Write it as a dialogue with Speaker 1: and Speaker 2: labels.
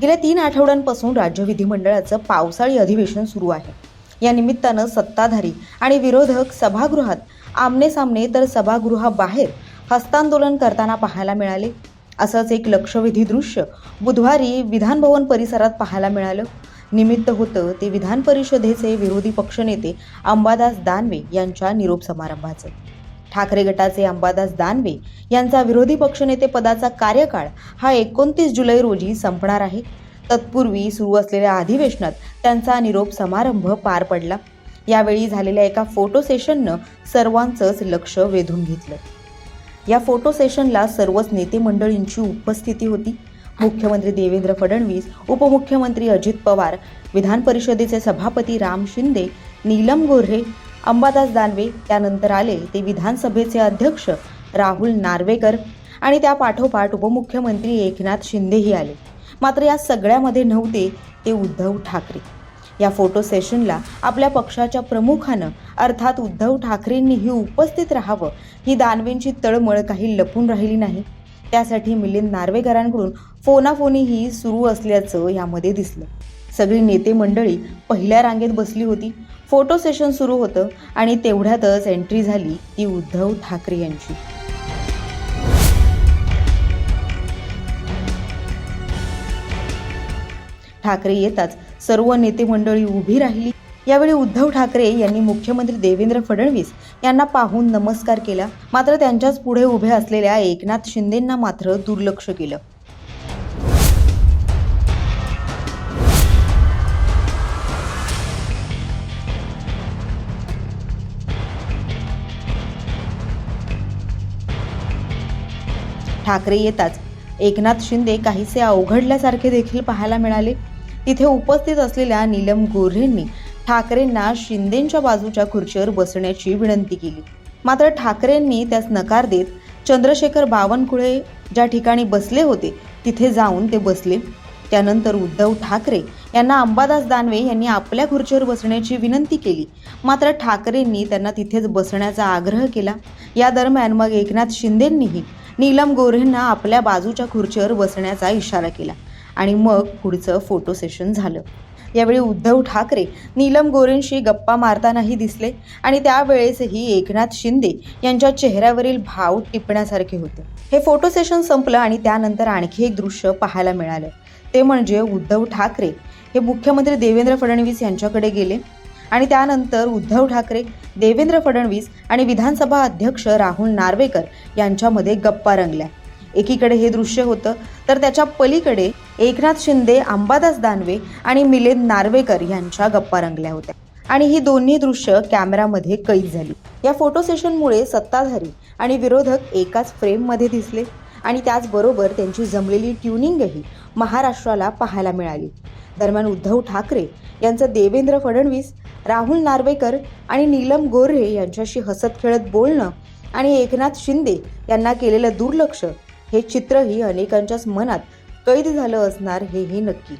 Speaker 1: गेल्या तीन आठवड्यांपासून राज्य विधिमंडळाचं पावसाळी अधिवेशन सुरू आहे. या निमित्तानं सत्ताधारी आणि विरोधक सभागृहात आमने सामने तर सभागृहाबाहेर हस्तांदोलन करताना पाहायला मिळाले. असंच एक लक्षवेधी दृश्य बुधवारी विधानभवन परिसरात पाहायला मिळालं. निमित्त होतं ते विधान परिषदेचे विरोधी पक्षनेते अंबादास दानवे यांच्या निरोप समारंभाचं. ठाकरे गटाचे अंबादास दानवे यांचा विरोधी पक्षनेते पदाचा कार्यकाळ हा एकोणतीस जुलै रोजी संपणार आहे. तत्पूर्वी सुरू असलेल्या अधिवेशनात त्यांचा निरोप समारंभ पार पडला. यावेळी झालेल्या एका फोटो सेशननं सर्वांचंच लक्ष वेधून घेतलं. या फोटो सेशनला सर्वच नेते मंडळींची उपस्थिती होती. मुख्यमंत्री देवेंद्र फडणवीस उपमुख्यमंत्री अजित पवार विधान परिषदेचे सभापती राम शिंदे नीलम गोऱ्हे अंबादास दानवे त्यानंतर आले ते विधानसभेचे अध्यक्ष राहुल नार्वेकर आणि त्या पाठोपाठ उपमुख्यमंत्री एकनाथ शिंदेही आले. मात्र या सगळ्यामध्ये नव्हते ते उद्धव ठाकरे. या फोटो सेशनला आपल्या पक्षाच्या प्रमुखानं अर्थात उद्धव ठाकरेंनीही उपस्थित राहावं ही दानवेंची तळमळ काही लपून राहिली नाही. त्यासाठी मिलिंद नार्वेकरांकडून फोनाफोनीही सुरू असल्याचं यामध्ये दिसलं. सगळी नेते मंडळी पहिल्या रांगेत बसली होती. फोटो सेशन सुरू होतं आणि तेवढ्यातच एंट्री झाली ती उद्धव ठाकरे यांची. ठाकरे येताच सर्व नेते मंडळी उभी राहिली. यावेळी उद्धव ठाकरे यांनी मुख्यमंत्री देवेंद्र फडणवीस यांना पाहून नमस्कार केला. मात्र त्यांच्याच पुढे उभे असलेल्या एकनाथ शिंदेंना मात्र दुर्लक्ष केलं. ठाकरे येताच एकनाथ शिंदे काहीसे अवघडल्यासारखे देखील पाहायला मिळाले. तिथे उपस्थित असलेल्या नीलम गोऱ्हेंनी ठाकरेंना शिंदेंच्या बाजूच्या खुर्चीवर बसण्याची विनंती केली. मात्र ठाकरेंनी त्यास नकार देत चंद्रशेखर बावनकुळे ज्या ठिकाणी बसले होते तिथे जाऊन ते बसले. त्यानंतर उद्धव ठाकरे यांना अंबादास दानवे यांनी आपल्या खुर्चीवर बसण्याची विनंती केली. मात्र ठाकरेंनी त्यांना तिथेच बसण्याचा आग्रह केला. या दरम्यान मग एकनाथ शिंदेंनीही नीलम गोऱ्हेंना आपल्या बाजूच्या खुर्चीवर बसण्याचा इशारा केला आणि मग पुढचं फोटो सेशन झालं. यावेळी उद्धव ठाकरे नीलम गोरेंशी गप्पा मारतानाही दिसले आणि त्यावेळेसही एकनाथ शिंदे यांच्या चेहऱ्यावरील भाव टिपण्यासारखे होते. हे फोटो सेशन संपलं आणि त्यानंतर आणखी एक दृश्य पाहायला मिळालं. ते म्हणजे उद्धव ठाकरे हे मुख्यमंत्री देवेंद्र फडणवीस यांच्याकडे गेले. आणि त्यानंतर उद्धव ठाकरे देवेंद्र फडणवीस आणि विधानसभा अध्यक्ष राहुल नार्वेकर यांच्यामध्ये गप्पा रंगल्या. एकीकडे हे दृश्य होतं तर त्याच्या पलीकडे एकनाथ शिंदे अंबादास दानवे आणि मिलिंद नार्वेकर यांच्या गप्पा रंगल्या होत्या. आणि ही दोन्ही दृश्य कॅमेरामध्ये कैद झाली. या फोटो सेशनमुळे सत्ताधारी आणि विरोधक एकाच फ्रेममध्ये दिसले. आणि त्याचबरोबर त्यांची जमलेली ट्युनिंगही महाराष्ट्राला पाहायला मिळाली. दरम्यान उद्धव ठाकरे यांचं देवेंद्र फडणवीस राहुल नार्वेकर आणि नीलम गोऱ्हे यांच्याशी हसत खेळत बोलणं आणि एकनाथ शिंदे यांना केलेलं दुर्लक्ष हे चित्रही अनेकांच्याच मनात कैद झालं असणार हेही नक्की.